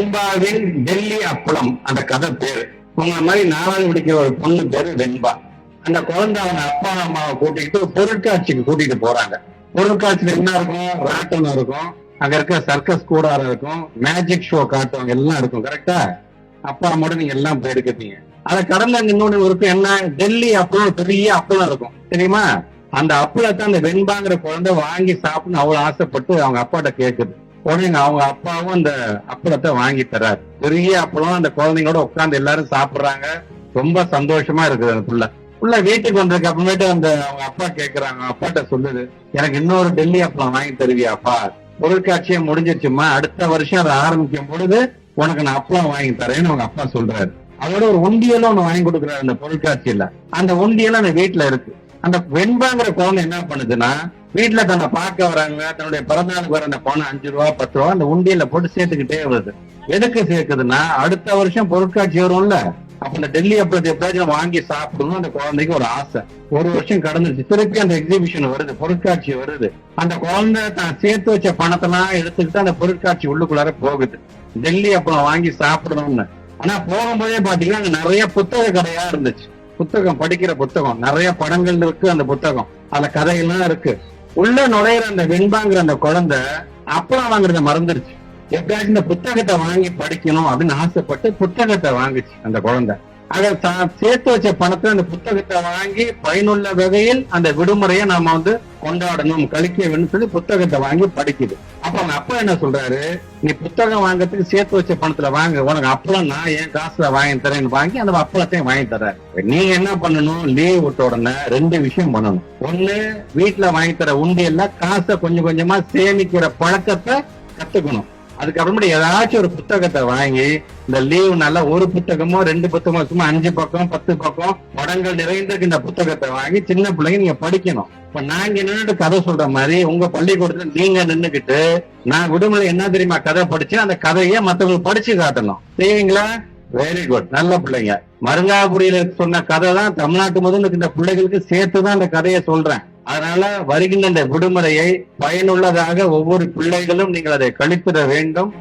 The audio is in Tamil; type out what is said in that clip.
வெண்பாவின் டெல்லி அப்பளம். அந்த கதை பேர். உங்களை மாதிரி நாலாவது படிக்கிற ஒரு பொண்ணு பேரு வெண்பா. அந்த குழந்தை அவன் அப்பா அம்மாவை கூட்டிட்டு பொருட்காட்சிக்கு கூட்டிட்டு போறாங்க. பொருட்காட்சியில என்ன இருக்கும்? ராட்டனம் இருக்கும். அங்க இருக்க சர்க்கஸ் கூடாரம் இருக்கும். மேஜிக் ஷோ காட்டுவாங்க. எல்லாம் இருக்கும். கரெக்டா அப்பா அம்மோட நீங்க எல்லாம் போயிருக்கீங்க அதை கடந்து அங்க இன்னொன்னு இருக்கும் என்ன? டெல்லி அப்பளம் பெரிய அப்பளம் இருக்கும். தெரியுமா? அந்த அப்பளத்தை அந்த வெண்பாங்கிற குழந்தை வாங்கி சாப்பிடணும்னு அவ்வளவு ஆசைப்பட்டு அவங்க அப்பாட்ட கேக்குது. உடனே அவங்க அப்பாவும் அந்த அப்பளத்தை வாங்கி தர்றாரு. பெரிய அப்பளம் அந்த குழந்தைங்களோட உட்கார்ந்து எல்லாரும் சாப்பிடுறாங்க. ரொம்ப சந்தோஷமா இருக்குது அந்த புள்ள. புள்ள வீட்டுக்கு வந்ததுக்கு அப்புறமேட்டு அந்த அவங்க அப்பா கேக்குறாங்க. அப்பாட்ட சொல்லுது எனக்கு இன்னொரு டெல்லி அப்பளம் வாங்கி தருவியா அப்பா பொருட்காட்சியை முடிஞ்சிருச்சுமா அடுத்த வருஷம் அதை ஆரம்பிக்கும் பொழுது உனக்கு நான் அப்பளம் வாங்கி தரேன்னு அவங்க அப்பா சொல்றாரு. அதோட ஒரு உண்டியலும் ஒண்ணு வாங்கி கொடுக்குறாரு அந்த பொருட்காட்சியில அந்த உண்டியலும் அந்த வீட்டுல இருக்கு. அந்த வெண்பாங்கிற குழந்தை என்ன பண்ணுதுன்னா வீட்டுல தன்னை பார்க்க வராங்க தன்னுடைய பிறந்தாளுக்கு வர அந்த பணம் அஞ்சு ரூபா பத்து ரூபா அந்த உண்டியல போட்டு சேர்த்துக்கிட்டே வருது. எதுக்கு சேர்க்குதுன்னா அடுத்த வருஷம் பொருட்காட்சி வரும்ல அப்ப இந்த டெல்லி அப்பளத்தை எப்படியாச்சும் வாங்கி சாப்பிடணும் அந்த குழந்தைக்கு ஒரு ஆசை. ஒரு வருஷம் கடந்துருச்சு. திருப்பி அந்த எக்ஸிபிஷன் வருது பொருட்காட்சி வருது. அந்த குழந்தை தான் சேர்த்து வச்ச பணத்தெல்லாம் எடுத்துக்கிட்டு அந்த பொருட்காட்சி உள்ளுக்குள்ளார போகுது. டெல்லி அப்பளம் வாங்கி சாப்பிடணும்னு. ஆனா போகும்போதே பாத்தீங்கன்னா அங்க நிறைய புத்தக கடையா இருந்துச்சு. புத்தகம் படிக்கிற புத்தகம். நிறைய படங்கள் இருக்கு அந்த புத்தகம். அந்த கதைகள்லாம் இருக்கு. உள்ள நுழையிற அந்த வெண்பாங்கிற அந்த குழந்தை அப்பளம் வாங்குறத மறந்துருச்சு. எப்படியாச்சும் இந்த புத்தகத்தை வாங்கி படிக்கணும் அப்படின்னு ஆசைப்பட்டு புத்தகத்தை வாங்குச்சு அந்த குழந்தை. ஆக தான் சேர்த்து வச்ச பணத்தை அந்த புத்தகத்தை வாங்கி பயனுள்ள வகையில் அந்த விடுமுறையை நாம வந்து கொண்டாடணும் கழிக்க வேணும்னு சொல்லி புத்தகத்தை வாங்கி படிக்குது. அப்ப அவங்க அப்பா என்ன சொல்றாரு? நீ புத்தகம் வாங்குறதுக்கு சேர்த்து வச்ச பணத்துல வாங்க உனக்கு அப்பளம் நான் என் காசுல வாங்கி தரேன்னு வாங்கி அந்த அப்பளத்தையும் வாங்கி தர்றாரு. நீ என்ன பண்ணணும்? லீவ் விட்ட உடனே ரெண்டு விஷயம் பண்ணணும். ஒண்ணு வீட்டுல வாங்கி தர உண்டியல்ல காசை கொஞ்சம் கொஞ்சமா சேமிக்கிற பழக்கத்தை கத்துக்கணும். அதுக்கப்புறமேட்டு ஏதாச்சும் ஒரு புத்தகத்தை வாங்கி இந்த லீவ் நல்லா ஒரு புத்தகமோ ரெண்டு புத்தகமோ சும்மா அஞ்சு பக்கம் பத்து பக்கம் படங்கள் நிறைந்திருக்கு இந்த புத்தகத்தை வாங்கி சின்ன பிள்ளைங்க நீங்க படிக்கணும். இப்ப நாங்க நின்னுட்டு கதை சொல்ற மாதிரி உங்க பள்ளிக்கூடத்துல நீங்க நின்னுகிட்டு நான் விடுமுறை என்ன தெரியுமா? கதை படிச்சு அந்த கதையை மத்தவங்களுக்கு படிச்சு காட்டணும். செய்வீங்களா வெரி குட் நல்ல பிள்ளைங்க. மருங்காபுரியில சொன்ன கதை தான் தமிழ்நாட்டு முதல் இந்த பிள்ளைகளுக்கு சேர்த்துதான் அந்த கதையை சொல்றேன். அதனால வருகின்ற இந்த விடுமுறையை பயனுள்ளதாக ஒவ்வொரு பிள்ளைகளும் நீங்கள் அதை கழித்திட வேண்டும்.